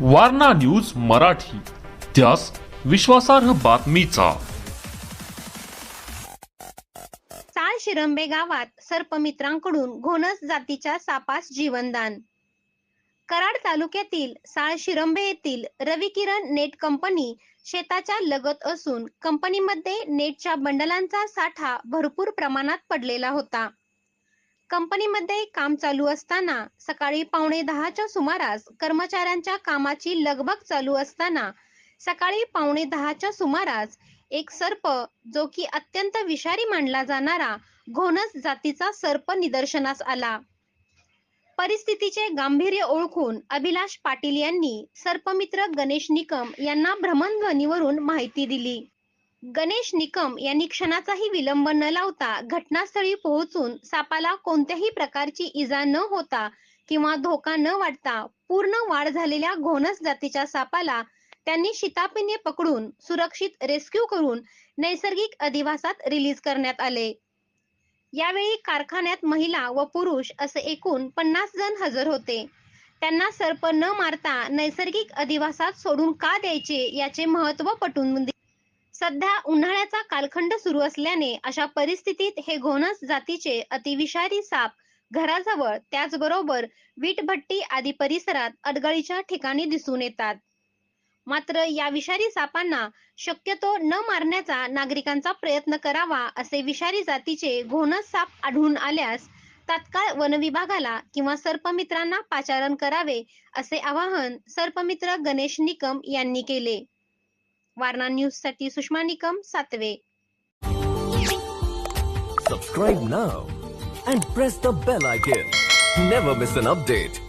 Warna news Marathi. त्यास विश्वासार्ह बातमीचा. साल शिरंबे गावात सर्पमित्रांकडून घोणस जातीच्या सापास जीवनदान. कराड तालुक्यातील साळ शिरंबे येथील रविकिरण नेट कंपनी शेताच्या लगत असून कंपनीमध्ये नेटच्या बंडलांचा साठा भरपूर प्रमाणात पडलेला होता. कंपनीमध्ये काम चालू असताना सकाळी पावणे दहाच्या सुमारास कर्मचाऱ्यांच्या कामाची लगबग चालू असताना सकाळी पावणे दहाच्या सुमारास एक सर्प जो की अत्यंत विषारी मानला जाणारा घोणस जातीचा सर्प निदर्शनास आला. परिस्थितीचे गांभीर्य ओळखून अभिलाष पाटील यांनी सर्पमित्र गणेश निकम यांना भ्रमणध्वनीवरून माहिती दिली. गणेश निकम यांनी क्षणाचाही विलंब न लावता घटनास्थळी पोहोचून सापाला कोणत्याही प्रकारची इजा न होता किंवा धोका न वाटता पूर्ण वाढ झालेल्या घोणस जातीच्या सापाला त्यांनी शितापीने पकडून सुरक्षित रेस्क्यू करून नैसर्गिक अधिवासात रिलीज करण्यात आले. यावेळी कारखान्यात महिला व पुरुष असे एकूण पन्नास जण हजर होते. त्यांना सर्प न मारता नैसर्गिक अधिवासात सोडून का द्यायचे याचे महत्त्व पटवून दिले सध्या उन्हाळ्याचा कालखंड सुरू असल्याने अशा परिस्थितीत हे घोणस जातीचे अतिविषारी साप घराजवळ त्याचबरोबर वीटभट्टी आदी परिसरात अडगळीच्या ठिकाणी दिसून येतात. मात्र या विषारी सापांना शक्यतो न मारण्याचा नागरिकांचा प्रयत्न करावा असे विषारी जातीचे घोणस साप आढळून आल्यास तात्काळ वनविभागाला किंवा सर्पमित्रांना पाचारण करावे असे आवाहन सर्पमित्र गणेश निकम यांनी केले. वारणा न्यूज साठी सुषमा निकम सातवे Subscribe now and press the bell icon. Never miss an update.